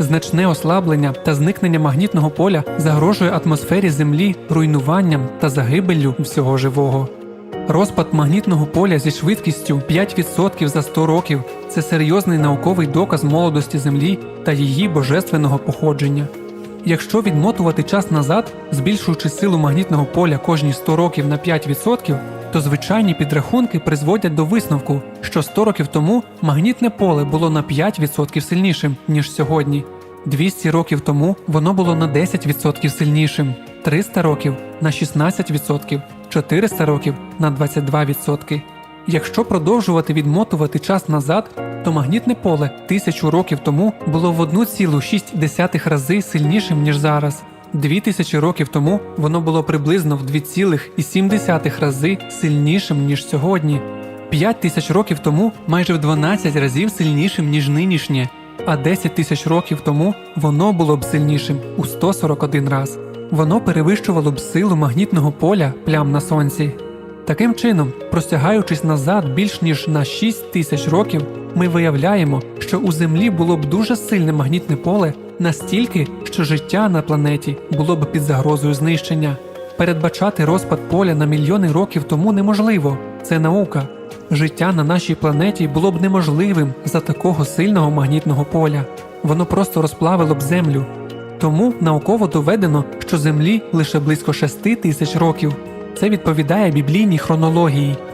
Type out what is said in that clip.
Значне ослаблення та зникнення магнітного поля загрожує атмосфері Землі руйнуванням та загибеллю всього живого. Розпад магнітного поля зі швидкістю 5% за 100 років це серйозний науковий доказ молодості Землі та її божественного походження. Якщо відмотувати час назад, збільшуючи силу магнітного поля кожні 100 років на 5%, то звичайні підрахунки призводять до висновку, що 100 років тому магнітне поле було на 5% сильнішим, ніж сьогодні. 200 років тому воно було на 10% сильнішим, 300 років на 16%, 400 років на 22%. Якщо продовжувати відмотувати час назад, то магнітне поле тисячу років тому було в 1,6 рази сильнішим, ніж зараз. Дві тисячі років тому воно було приблизно в 2,7 рази сильнішим, ніж сьогодні. П'ять тисяч років тому майже в 12 разів сильнішим, ніж нинішнє, а 10 тисяч років тому воно було б сильнішим у 141 раз. Воно перевищувало б силу магнітного поля плям на сонці. Таким чином, простягаючись назад більш ніж на 6 тисяч років, ми виявляємо, що у Землі було б дуже сильне магнітне поле настільки, що життя на планеті було б під загрозою знищення. Передбачати розпад поля на мільйони років тому неможливо. Це наука. Життя на нашій планеті було б неможливим за такого сильного магнітного поля. Воно просто розплавило б землю. Тому науково доведено, що Землі лише близько 6 тисяч років. Це відповідає біблійній хронології.